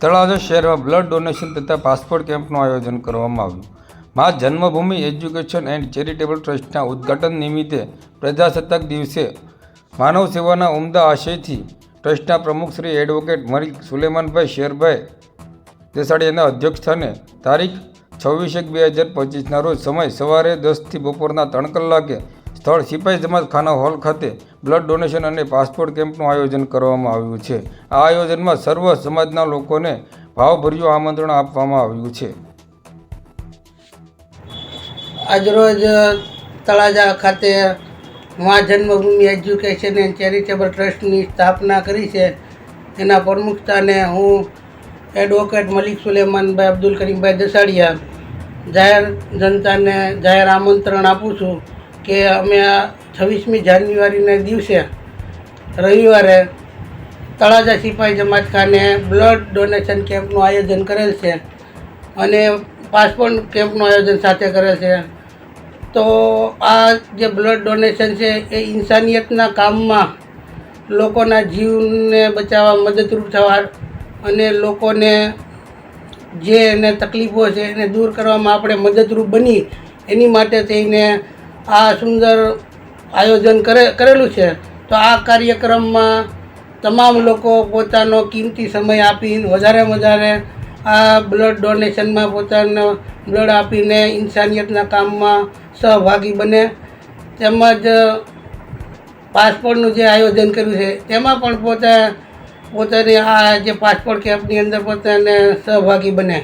તળાજા શહેરમાં blood donation તથા passport કેમ્પનું આયોજન કરવામાં આવ્યું. મા જન્મભૂમિ એજ્યુકેશન એન્ડ ચેરિટેબલ ટ્રસ્ટના ઉદ્ઘાટન નિમિત્તે પ્રજાસત્તાક દિવસે માનવ સેવાના ઉમદા આશયથી ટ્રસ્ટના પ્રમુખ શ્રી એડવોકેટ મલિક સુલેમાનભાઈ શેરભાઈ દેસાડીયાના અધ્યક્ષસ્થાને તારીખ છવ્વીસ એક બે હજાર પચીસના રોજ સમય સવારે દસથી બપોરના ત્રણ કલાકે સ્થળ સિપાઈ જમાત ખાના હોલ ખાતે બ્લડ ડોનેશન અને પાસપોર્ટ કેમ્પનું આયોજન કરવામાં આવ્યું છે. આ આયોજનમાં સર્વ સમાજના લોકોને ભાવભર્યું આમંત્રણ આપવામાં આવ્યું છે. આજરોજ તળાજા ખાતે મા જન્મભૂમિ એજ્યુકેશન એન્ડ ચેરિટેબલ ટ્રસ્ટની સ્થાપના કરી છે. એના પ્રમુખ સ્થાને હું એડવોકેટ મલિક સુલેમાનભાઈ અબ્દુલ કરીમભાઈ દસાડિયા જાહેર જનતાને જાહેર આમંત્રણ આપું છું. કે અમે આ છવ્વીસમી જાન્યુઆરીના દિવસે રવિવારે તળાજા સિપાહી જમાત ખાને બ્લડ ડોનેશન કેમ્પનું આયોજન કરેલ છે અને પાસપોર્ટ કેમ્પનું આયોજન સાથે કરેલ છે. તો આ જે બ્લડ ડોનેશન છે એ ઇન્સાનિયતના કામમાં લોકોના જીવને બચાવવા મદદરૂપ થવા અને લોકોને જે એને તકલીફો છે એને દૂર કરવામાં આપણે મદદરૂપ બની એની માટે થઈને આ સુંદર આયોજન કરે, કરેલું છે. તો આ કાર્યક્રમમાં તમામ લોકો પોતાનો કિંમતી સમય આપીને વધારે વધારે આ બ્લડ ડોનેશનમાં પોતાનો બ્લડ આપીને ઇન્સાનિયતના કામમાં સહભાગી બને. તેમજ પાસપોર્ટનું જે આયોજન કર્યું છે, તેમાં પણ પોતે, પોતાની આ જે પાસપોર્ટ કેમ્પની અંદર પોતાને સહભાગી બને.